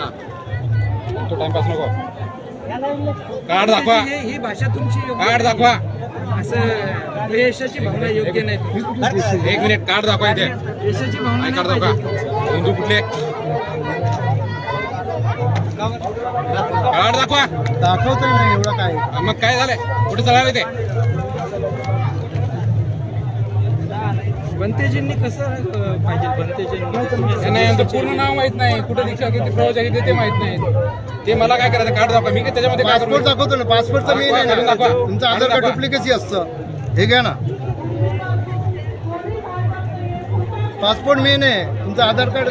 तो टाइमपास नको. कार्ड दाखवा. ही भाषा तुमची कार्ड दाखवा. असं यशाची भावना योग्य नाही एक मिनिट कार्ड दाखवा इथे. यशाची भावना कार्ड दाखवा. हिंदू कुठले? कार्ड दाखवा. दाखवतोय नाही एवढं काय? मग काय झालंय? कुठे चालणार ते? बनतेजींनी कसं पाहिजे? बनतेजींनी नाही यांचं पूर्ण नाव माहीत नाही. कुठे दीक्षा घेतली प्रवचन घेतली ते माहीत नाही. ते मला काय करायचं? कार्ड दाखवा. मी काय त्याच्यामध्ये पासपोर्ट दाखवतो ना. पासपोर्टचं मेन आहे ना. दाखवा. तुमचं आधार कार्ड. डुप्लिकेसी असतं. हे घ्या ना. पासपोर्ट मेन आहे. तुमचं आधार कार्ड.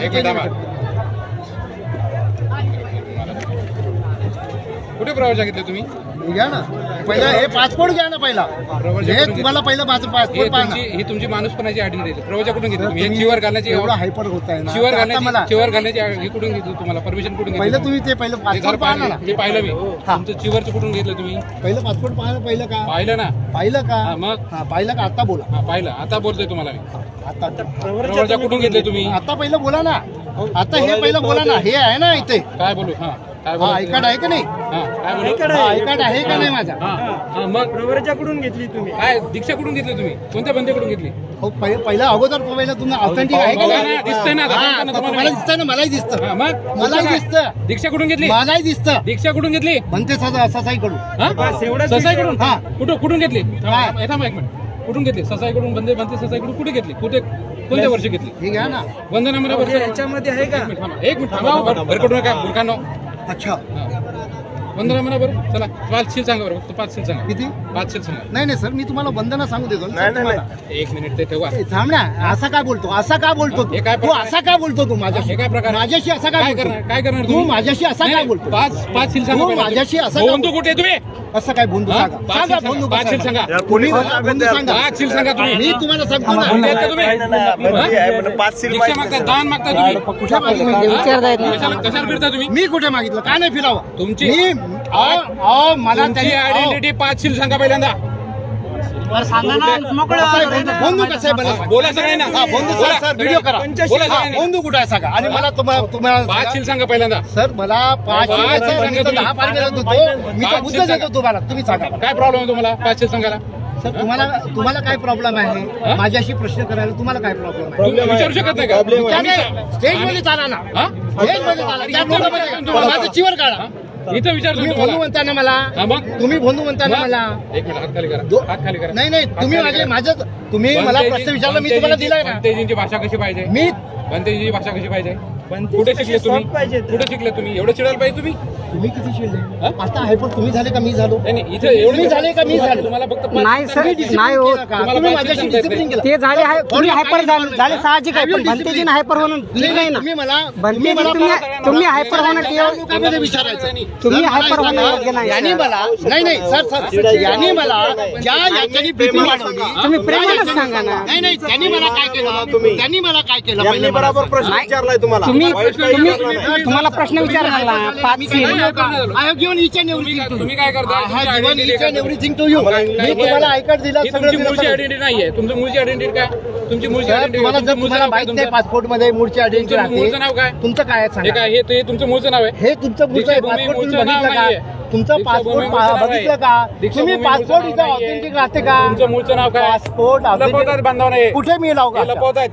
कुठे प्रवचन घेतले तुम्ही? घ्या ना. पहिला हे पासपोर्ट घ्या ना पहिला. हे तुम्हाला पहिलं माझं हे पासपोर्ट पाहा तुमची ना ही तुमची माणूसपणाची आयडेंटिटी प्रवचन कुठून घेतली? तुम्ही हे चिवर घालण्याची एवढं हायपर होत आहे ना चिवर आता मला घालण्याची चिवर घालण्याची हे कुठून घेतली तुम्हाला? परमिशन कुठून घेतली पहिलं तुम्ही ते पहिलं हे घर पासपोर्ट पाहा पाहिलं ना. हे पाहिलं मी. हा. तुमचं चिवरचं कुठून घेतलं तुम्ही? पहिलं पासपोर्ट पाहा पहिलं का? पाहिलं ना. पाहिलं हा, का मग? हा पाहिलं का? आता बोला. हा पाहिलं. आता बोलतोय तुम्हाला मी. आता प्रवचन कुठून घेतले तुम्ही? आता पहिलं बोला ना. आता हे पहिलं बोला ना. हे आहे ना इथे. काय बोलू? हा काय हा बोलू आहे का नाही. हा काय बोलू? हा आय कार्ड आहे का नाही माझा. हा हा मग? प्रवरच्याकडून घेतली तुम्ही. काय दीक्षा कुठून घेतली तुम्ही? कोणत्या बंदेकडून घेतली? हो पहि- पहिला अगोदर पहिलं तुम्ही ऑथेंटिक आहे का नाही? दिसतंय ना, हा, दाखवतो ना तुम्हाला. मलाही हा, दिसतं मग? मलाही? दिसतं. दीक्षा कुठून घेतली? मलाही दिसतं. दीक्षा कुठून घेतली? म्हणते ससा ससाई कडून हा? बस एवढंच ससाईकडून? हा. कुठं कुठून घेतली? काय? थांबा, हे. थांबा एक मिनिट. कुठून घेतली? ससाईकडून बंदे बंदे ससाईकडून कुठे घेतली? कुठे कोणत्या वर्षी घेतली? हे घ्या ना. वंदना मला वर्ष. याच्यामध्ये आहे का? एक मिनिट थांबा बरं नका मूर्खांनो. अच्छा. वंदना म्हणा बरं. चला पाच शील सांगा बरं फक्त पाच शील सांगा. किती? पाच शील सांगा. नाही नाही सर मी तुम्हाला वंदना सांगू देतो. ना, सर, तुम्हाला. एक मिनिट ते ठेवा. ए, थांब ना असा का बोलतो? असा का बोलतो हे तू काय तू प्रकार? असा का बोलतो तू माझ्याशी? हे काय प्रकार? आहे? माझ्याशी असा काय काय करणार? बोलतो काय करणार तू तुम्ही? माझ्याशी असा नाही, काय बोलतो? पाच पाच शील सांगा तू पहिला. माझ्याशी असं का बंधू कुठे आहे तुम्ही असं काय हा? सांगा. पाच सांगा सांगा. पाच सांगा तुम्ही बंधू सांगा. पाच शील सांगा तुम्ही. मी तुम्हाला सांगतो बंदी ना का तुम्ही? दीक्षा मागताय दान मागताय तुम्ही? कुठे मागितलं? कशाला कशाला फिरता तुम्ही? मी कुठे मागितलं? का नाही फिरावं? तुमची- मी अहो, अहो, मला अहो, आयडेंटिटी पाच शील सांगा पहिल्यांदा. बंधू? बंधू कसं आहे बंधू? बोला सगळ्यांना. हा, बंधू सर, बोला. सर, व्हिडिओ करा. बोला हा, सगळ्यांनी. बंधू कुठे आहे सांगा. आणि मला तुम्हाला तुम्हाला सांगा पहिल्यांदा. सर मला पाच सांगा मी तर तुम्ही. दहा पाच मिनिटं होतो. मी तर पाच मुद्दा सांगा. देतो तुम्हाला. तुम्ही सांगा. काय प्रॉब्लेम आहे तुम्हाला? सांगायला? सर तुम्हाला तुम्हाला काय प्रॉब्लेम आहे? माझ्याशी प्रश्न करायला तुम्हाला काय प्रॉब्लेम आहे? तुम्ही विचारू शकत नाही का? स्टेजमध्ये चाला ना. हा? स्टेजमध्ये चाला. त्या माझं चिवर काढा. इथं विचारतो तुम्ही तुम्हाला. बंधू म्हणता ना मला. हा, मग? तुम्ही बंधू म्हणता ना मग? मला. एक मिनिट हात खाली करा. दो- हात खाली करा. नाही नाही हात तुम्ही खाली माझे करा. माझं तुम्ही मला बनतेजी- प्रश्न विचारला मी तुम्हाला दिलाय ना बनतेजींची भाषा कशी पाहिजे? मी बनतेजीची भाषा कशी पाहिजे? बनतेजी कुठे कशी शिकले तुम्ही soft पाहिजे? कुठे शिकले तुम्ही एवढं चिडायला पाहिजे तुम्ही तुम्ही किती शिरले हा? आता आहे पण तुम्ही झाले का मी झालो नाही, नाही इथं एवढं तुम्ही झाले का मी झालो? तुम्हाला फक्त पाच नाही, सर. नाही हो. केलं का? तुम्हाला तुम्ही माझ्याशी डिसिप्लिन केलं ते झाले आहे तुम्ही हायपर काय झाले? झाले साहजिक आहे पण discipline. हायपर होणं ठीक नाही, ना तुम्ही मला मला तुम्ही तुम्ही हायपर होणं लोकांमध्ये विचारायचं तुम्ही हायपर होणं योग्य नाही, यांनी सर. मला नाही नाही सर सर यांनी मला ज्या याच्यानी बीपी वाढवली तुम्ही प्रेमानच सांगा ना. नाही नाही त्यांनी मला काय केलं त्यांनी मला काय केलं पहिले मला बरोबर सांगा. प्रश्न विचारलाय तुम्हाला तुम्ही तुम्ही. तुम्हाला प्रश्न विचारला ना पाच मी सील काय करणार? I have given each and तुम्ही काय- काय करता तुमची identity काय? मी तुम्हाला दिला ही तुमची मूळची. आयडेंटिटी नाहीये. तुमचं मूळची आयडेंटिटी काय? तुमची मूळची आयडेंटिटी तुम्हाला जर तुम्हाला माहीत नाही पासपोर्टमध्ये मूळची आयडेंटिटी तुमचं मूळचं नाव काय? राहते तुमचं काय आहे हे सांगा. काय? हे तुमचं मूळचं नाव आहे? हे तुमचं मूळचं आहे. दीक्षाभूमी पासपोर्ट तुम्ही मूळचं नाव बघितलं नाहीये. का तुमचं दीक्षाभूमी पासपोर्ट मूळचं नाव बघितलं. का? तुम्ही पासपोर्ट नाव इथं नाहीये. ऑथेंटिक राहते का? तुमचं मूळचं नाव काय? पासपोर्ट लपवतात बांधव नाही कुठे मी लावू हे का लपवतायत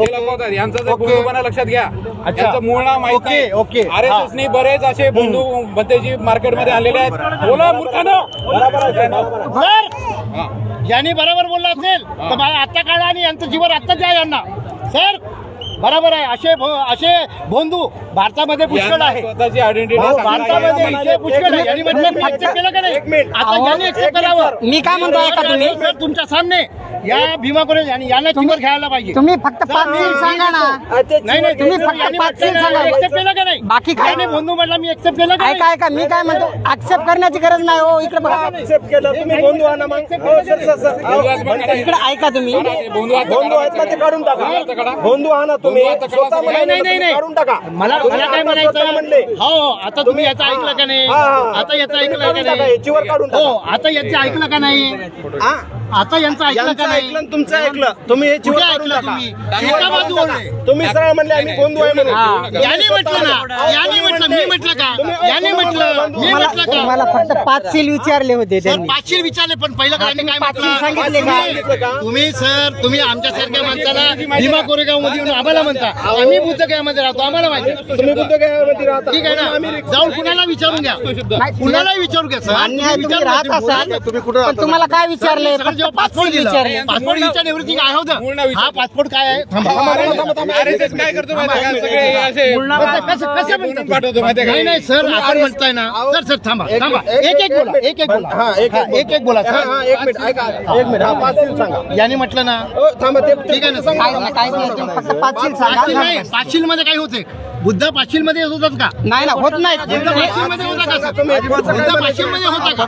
लपवतात यांचं जर ओके. बंधूपणा लक्षात घ्या. अच्छा. यांचं मूळ नाव माहीत okay, okay. R S S नी बरेच असे बंधू मार्केटमध्ये आणलेले आहेत. बोला मूर्खानो. हा. यांनी बरोबर बोलला असेल तर आत्ता काढा आणि यांचं जीवन आत्ता द्या यांना. सर बरोबर आहे. असे असे बंधू भारतामध्ये पुष्कळ आहे. स्वतःची आयडेंटिटी भारतामध्ये पुष्कळ आहे. यांनी म्हटलं accept केलं का नाही? आता यांनी accept करावं. मी काय म्हणतो ऐका तुम्ही? तुमच्या सामने या भीमा कोरेज यांनी यांना चिवर घ्यायला पाहिजे. तुम्ही फक्त पाच सील सांगा ना. नाही नाही तुम्ही फक्त पाच सील सांगा. accept केलं का नाही? बाकी काय? याने बंधू म्हटला मी एक्सेप्ट केलं का नाही? ऐका ऐका मी काय म्हणतो? ऍक्सेप्ट करण्याची गरज नाही हो इकडे बघा. Accept केलं तुम्ही बंधू आणा मग. हो. इकडे ऐका तुम्ही. बंधू हात बंधू आहेत ना ते काढून टाका. बंधू आणा तुम्ही नाही, नाही, नाही. काढून टाका. मला तुम्ही मला काय आता म्हणले म्हणायचं? हो आता तुम्ही याचं ऐकलं का नाही? हा, हा. आता याचं ऐकलं काढून का टाका, नाही? याचीवर काढून हो टाका आता याचं ऐकलं का नाही? हा? आता यांचं ऐकलं यांचं का नाही? ऐकलं आणि तुमचं ऐकलं. तुम्ही हे चिवर कुठे काढून ऐकलं टाका. तुम्ही? एका सरळ म्हणले आम्ही बंधू आहे म्हणून. हा. तुम्ही यांनी म्हटलं ना. यांनी म्हटलं मी याने म्हटलं मी मला म्हटलं का? मला फक्त पाच सील विचारले होते सर त्यांनी. पाचशे विचारले पण पहिलं काय म्हटलं? सांगितले का? तुम्ही- तुम्ही सर तुम्ही आमच्या सारख्या माणसाला भीमा कोरेगावमध्ये येऊन आम्हाला म्हणता. आम्ही बुद्धगयामध्ये राहतो आम्हाला माहिती आहे. तुम्ही बुद्धगयामध्ये राहता. ठीक आहे ना? जाऊन कुणाला विचारून घ्या? कुणालाही विचारू घ्या सर. मान्य आहे तुम्ही राहत. असाल तुम्ही कुठं पण तुम्हाला काय विचारले? फक्त जेव्हा पासपोर्ट विचारले विचार एव्हरीथिंग आहे होतं? नाव हा पासपोर्ट काय आहे? काय करतो नाही? नाही सर आपण म्हणताय ना. सर सर थांबा थांबा. एक एक बोला एक एक बोला. हा, एक- एक बोला. सर. एक मिनिट ऐका एक मिनिट हा पाच सील सांगा. याने म्हटलं ना हो, थांबा ते ठीक आहे ना सांगा. काहीच नाही पाचशील पाचशील मध्ये काय होते. बुद्ध पाचशील मध्ये येत होतात का? नाही ना होत नाही बुद्ध पाचशील मध्ये होता का? सर? बुद्ध पाचशील मध्ये होता का?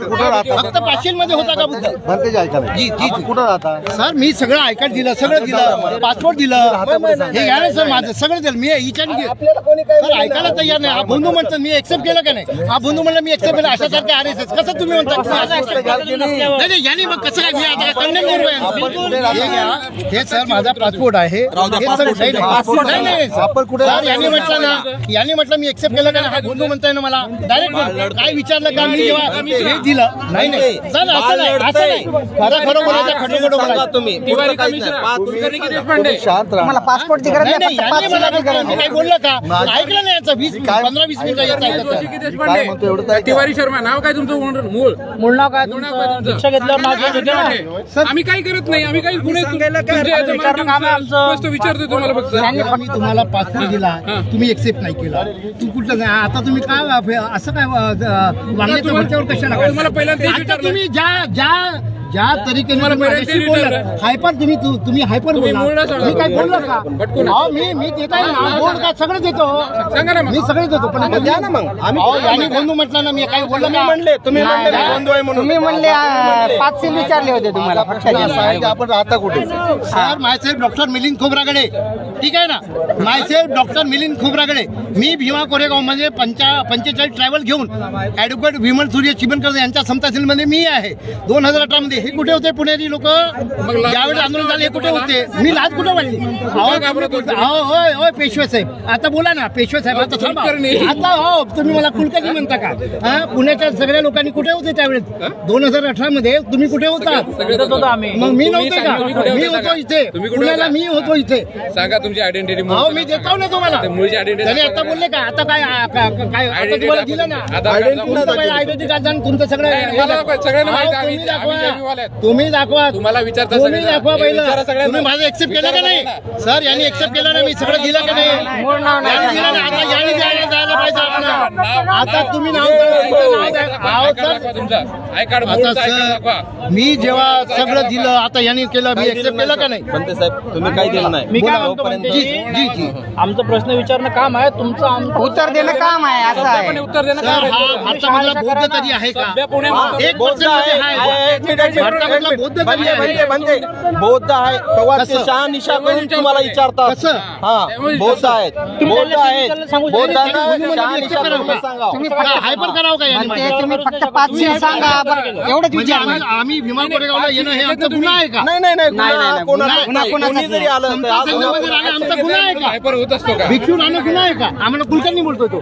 फक्त पाचशील मध्ये होता का बुद्ध? जी जी जी. कुठं राहता? सर मी सगळं ऐकत दिलं सगळं दिलं पासपोर्ट दिलं. हे घ्या ना सर माझं सगळं दिलं. मी काय सर ऐकायला तयार नाही. हा बंधू म्हणतो मी एक्सेप्ट केलं का नाही? हा बंधू म्हणला मी एक्सेप्ट केलं. अशा सारखे आर एस एस कसं तुम्ही म्हणता नाही. नाही यांनी मग कसं काय मी आता कंडेम करू यांना? हे सर माझा पासपोर्ट आहे. हे सर नाही, नाही. नाही, नाही, सर. सर, यांनी म्हटलं ना. यांनी म्हटलं मी एक्सेप्ट केलं का नाही? हा बंधू म्हणताय ना मला. डायरेक्ट काय विचारलं का मी जेव्हा हे दिलं. नाही. नाही सर असं नाही असं नाही. खरं खरं बोलायचं खरं खरं बोलायचं? तुम्ही. तिवारी कमिशनर. कुलकर्णी की देशपांडे तुम्हाला पासपोर्टची गरज नाही नाही नाही फक्त पाच यांनी मला मी काही बोललं का? ऐकलं नाही याचं वीस पंधरा वीस मिनिटं तिवारी शर्मा नाव काय तुमचं मूळ. मूळ मूळ नाव काय? दीक्षा घेतल्यावर नाव. आम्ही काही करत नाही. आम्ही काही गुन्हे सांगायला काय? विचारतोय तुम्हाला फक्त. तुम्हाला पासपोर्ट दिला तुम्ही एक्सेप्ट नाही केला. तू कुठलं नाही आता तुम्ही काय असं काय वांग्याच्या भरच्यावर कशाला. तुम्ही ज्या ज्या ज्या तरीकेने. हायपर तुम्ही तु- तुम्ही हायपर बोलला. मी काय बोललो का. अहो, मी मी देत आहे बोल का सगळं देतो. मी सगळे देतो पण द्या ना मग. आम्ही यांनी बंधू म्हटलं ना मी काही बोललो तुम्ही का म्हणले तुम्ही म्हणले मी बंधू आहे म्हणून. तुम्ही म्हणले पाच सील विचारले होते तुम्हाला आपण राहता कुठे? Sir myself doctor Milind Khobragade. ठीक आहे ना? मायसेल्फ डॉक्टर मिलिंद खोबरागडे मी भीमा कोरेगावमध्ये पंचा पंचेचाळीस ट्रॅव्हल घेऊन ऍडव्होकेट विमल सूर्य चिबनकर यांच्या समता मध्ये मी आहे. दोन हजार अठरा मध्ये हे कुठे होते पुणेरी लोक? लाज ज्यावेळेस आंदोलन झाले हे कुठे होते? मी लाज कुठे वाढली? होय होय पेशवे साहेब. आता बोला ना पेशवे साहेब आता थांबा. आता हो तुम्ही मला कुलकर्णी म्हणता का? हा पुण्याच्या सगळ्या लोकांनी कुठे होते त्यावेळेस? दोन हजार अठरा मध्ये तुम्ही कुठे होता? सगळेच होतो आम्ही. मग मी नव्हते का? मी होते. इथे. पुण्याला? मी होतो इथे. सांगा तुमची आयडेंटिटी अहो मी देतो ना तुम्हाला मूळची त्याने दाखवा आता. बोलले का आता काय आ- का- का- काय आता Identity तुम्हाला. दिलं ना आधार कार्ड दाखवा. तुमचं कार्ड आणि तुमचं सगळं नाही, हे मला दाखवा. सगळ्यांना माहिती आहे, अहो, आम्ही- तुम्ही आम्ही दाखवा. तुम्ही तुम्हाला विचारता तुम्ही सगळ्यांना. दाखवा हे पहिलं विचारा सगळ्यांना. तुम्ही माझं एक्सेप्ट केलं का नाही सर यांनी एक्सेप्ट केलं ना मी सगळं दिलं का नाही यांनी दिलं ना आता यांनी द्यायला जायला पाहिजे नाव- आपल्याला. आता नाव- तुम्ही नाव द्या, तुमचं नाव द्या. सर आता सर मी जेव्हा सगळं दिलं आता यांनी केलं मी एक्सेप्ट केलं का नाही बनते साहेब तुम्ही काही दिलं नाही मी काय म्हणते जी जी जी आमचं प्रश्न विचारणं काम आहे तुमचं आम- उत्तर देणं काम आहे असं आहे. उत्तर देणं सर हा? भारतामधला बौद्ध तरी आहे का? एक आहे. भारतामधला बौद्ध तरी आहे. बनते बनते बौद्ध आहे. तेव्हा ते कसं? शहानिशा करून तुम्हाला विचारतात. कसं? हा बौद्ध आहेत. बौद्ध आहेत. सांगू शकता. बौद्धांना तुम्ही करून? सांगा. तुम्ही हा, हायपर करावं का यांनी? तुम्ही फक्त पाच सील सांगा बरं, एवढंच म्हणजे विचारलं आम्ही आम्ही भीमा कोरेगावला येणं हे आमचा गुन्हा आहे का? नाही नाही नाही नाही, गुन्हा नाही, कोणाचा गुन्हा- नाही. गुन्हा कोणी जरी आलं तर राहणं आमचा गुन्हा आहे का? हायपर होत असतो का? भिक्षू राहणं गुन्हा आहे का? आम्हाला कुलकर्णी बोलतो तो.